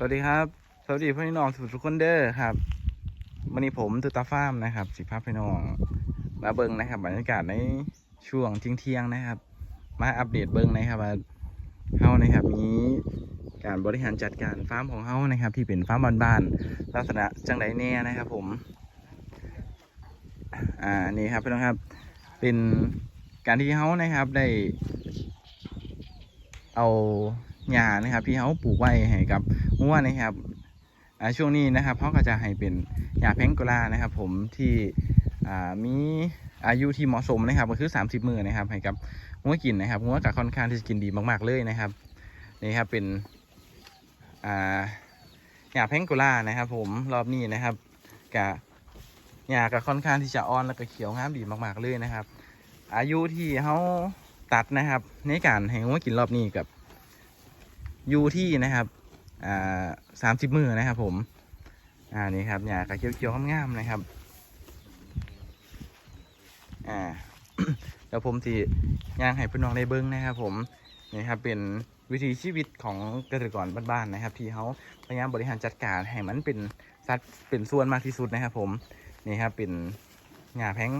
สวัสดีครับ สวัสดีพี่น้องทุกคนเด้อครับวันนี้ผมตุตาฟาร์มนะครับ สิภาพพี่น้องมาเบิ้งนะครับบรรยากาศในช่วงเที่ยงๆนะครับ มาอัปเดตเบิ้งนะครับว่าเฮานะครับมีการบริหารจัดการฟาร์มของเฮานะครับ ที่เป็นฟาร์มบ้านๆลักษณะจังไดแน่นะครับ ผม อ่านี่ครับพี่น้องครับ เป็นการที่เฮานะครับได้เอา หญ้านะครับ ที่เขาปลูกไว้ให้กับงัวนะครับช่วงนี้นะครับเขาก็จะให้เป็นหญ้าแพงโกลานะครับ ผมที่มีอายุที่เหมาะสมนะครับก็คือ 30 มือนะครับ ให้กับงัวกินนะครับงัวกับค่อนข้างที่จะกินดีมาก ๆเลยนะครับนี่ครับเป็นอ่าหญ้าแพงโกลานะครับ ผมรอบนี้นะครับกับหญ้ากับค่อนข้างที่จะอ่อนแล้วก็เขียวงามดีมาก ๆเลยนะครับ อายุที่เขาตัดนะครับ ในการให้งัวกินรอบนี้กับ อยู่ที่นะครับอ่าสามสิบมือนะครับ ผมอ่านี่ครับหญ้ากระเขียวๆงามๆนะครับอ่าเดี๋ยวผมสิย่างให้พี่น้องได้เบิ้งนะครับ ผมนี่ครับเป็นวิถีชีวิตของเกษตรกรบ้านๆนะครับ ที่เขาพยายามบริหารจัดการให้มันเป็นสัดเป็นส่วนมากที่สุดนะครับ ผมนี่ครับเป็นหญ้าแพง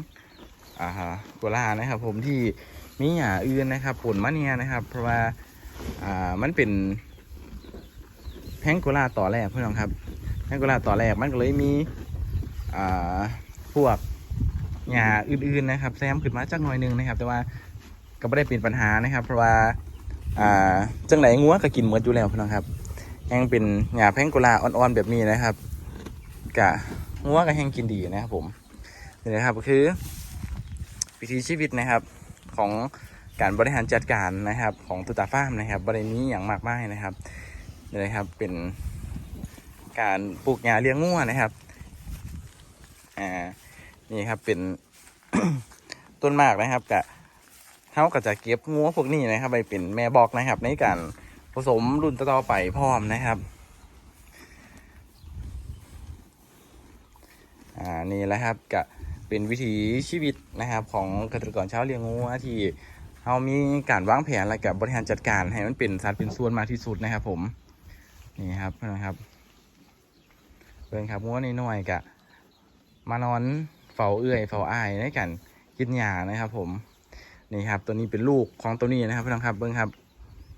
อ่าฮะโกลานะครับ ผมที่มีหญ้าอื่นนะครับผลมะเนียนะครับ เพราะว่าอ่ามันเป็น งโกลาต่อแรกเพื่อนน้องครับแพงโกลาต่อแรกมันก็เลยมีอ่าพวกหญ้าอื่นๆนะครับแซมขึ้นมาจักหน่อยนึงนะครับ แต่ว่าก็ไม่ได้เป็นปัญหานะครับ เพราะว่าอ่าจังไหนงัวก็กินหมดอยู่แล้วเพื่อนน้องครับยังเป็นหญ้าแพงโกลาอ่อนๆแบบนี้นะครับกะงัวก็แห้งกินดีนะครับผมนี่นะครับก็คือวิถีชีวิตนะครับของการบริหารจัดการนะครับของตุตาฟาร์มนะครับบรินี้อย่างมากมายนะครับ นี่นะครับเป็นการปลูกหญ้าเลี้ยงงัวนะครับอ่านี่ครับเป็นต้นมากนะครับกะเท่ากับจะเก็บงัวพวกนี้นะครับ ไปเป็นแม่บอกนะครับ ในการผสมรุ่นต่อไปพร้อมนะครับอ่านี่แหละครับกะเป็นวิถีชีวิตนะครับ ของเกษตรกรชาวเลี้ยงงูที่เขามีการวางแผนและกับบริหารจัดการให้มันเป็นสัดเป็นส่วนมากที่สุดนะครับผม นี่ครับนะครับเบิ่งครับงูน้อยๆกะ มานอนเฝ้าเอื้อยเฝ้าอ้ายในการกินหญ้านะครับ ผมนี่ครับ ตัวนี้เป็นลูกของตัวนี้นะครับเพี่องครับเบิ่งครับ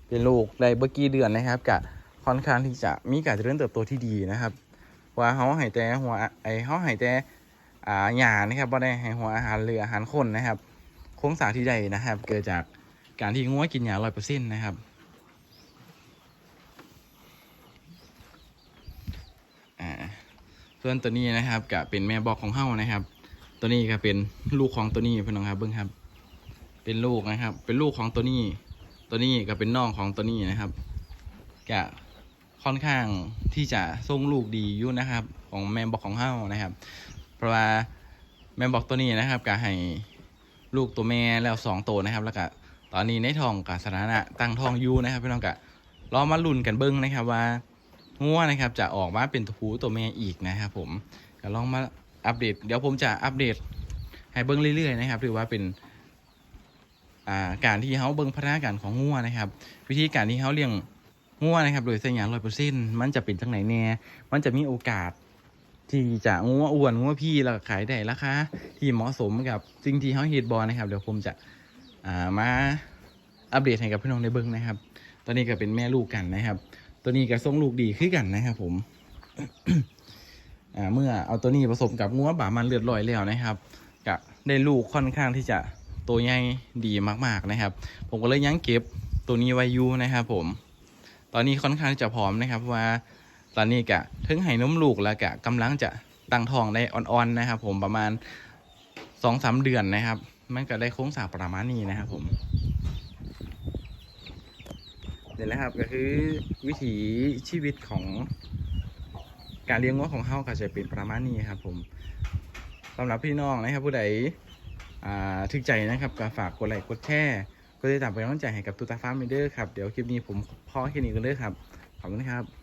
เป็นลูกได้เบอร์กี้เดือนนะครับกะค่อนข้างที่จะมีการเจริญเติบโตที่ดีนะครับว่าเขาห้แต่หัวไอเขาห้แต่อ่าหญ้านะครับบ่ได้ให้หัวอาหารเรืออาหารคนนะครับโครงสร้างที่ใดนะครับ เกิดจากการที่งัวกินหญ้าร้อยเปอร์เซ็นต์นะครับอ่า ส่วนตัวนี้นะครับก็เป็นแม่บอกของเฮานะครับ ตัวนี้ก็เป็นลูกของตัวนี้พี่น้องครับเบิ้งครับ เป็นลูกนะครับ เป็นลูกของตัวนี้ ตัวนี้ก็เป็นน้องของตัวนี้นะครับก็ค่อนข้างที่จะทรงลูกดีอยู่นะครับ ของแม่บอกของเฮานะครับ เพราะว่าแม่บอกตัวนี้นะครับก็ให้ลูกตัวแม่แล้วสองตัวนะครับ แล้วก็ตอนนี้ในทองกับสถานะตั้งท้องอยู่นะครับพี่น้องก็รอมาลุ้นกันเบิ้งนะครับว่า งัวนะครับจะออกมาเป็นตัวผู้ตัวแม่อีกนะครับผมก็ลองมาอัปเดต เดี๋ยวผมจะอัปเดตให้เบิ้งเรื่อยๆนะครับถือว่าเป็นอาการที่เขาเบิ้งพัฒนาการของงัวนะครับ วิธีการที่เขาเลี้ยงงัวนะครับ โดยสัญญาร้อยเปอร์เซ็นต์มันจะเป็นจังไหนแน่ มันจะมีโอกาสที่จะงัวอ้วนงัวพี่แล้วขายได้ราคาที่เหมาะสมกับสิ่งที่เขาเฮ็ดบอลนะครับ เดี๋ยวผมจะามาอัปเดตให้กับพี่น้องได้เบิ่งนะครับ ตอนนี้ก็เป็นแม่ลูกกันนะครับ ตัวนี้ก็ส่งลูกดีขึ้นกันนะครับผมเมื่อเอาตัวนี้ผสมกับงัวบามันเลือดลอยแล้วนะครับก็ได้ลูกค่อนข้างที่จะตัวใหญ่ดีมากๆนะครับ ผมก็เลยยังเก็บตัวนี้ไว้อยู่นะครับผม ตอนนี้ค่อนข้างจะพร้อมนะครับว่า ตอนนี้กะถึงให้นมลูกแล้วกะกำลังจะตั้งท้องได้อ่อนๆนะครับ ผมประมาณสองสามเดือนนะครับ มันก็ได้โค้งสางประมาณนี้นะครับผม นี่แหละครับก็คือวิถีชีวิตของการเลี้ยงวัวของเฮาก็จะเป็นประมาณนี้ครับผมสำหรับพี่น้องนะครับผู้ใดถึกใจนะครับก็ฝากกดไลค์กดแชร์กดติดตามเป็นกำลังใจให้กับตุตาฟาร์มเดอร์ครับ เดี๋ยวคลิปนี้ผมพอแค่นี้กันเลยครับ ขอบคุณครับ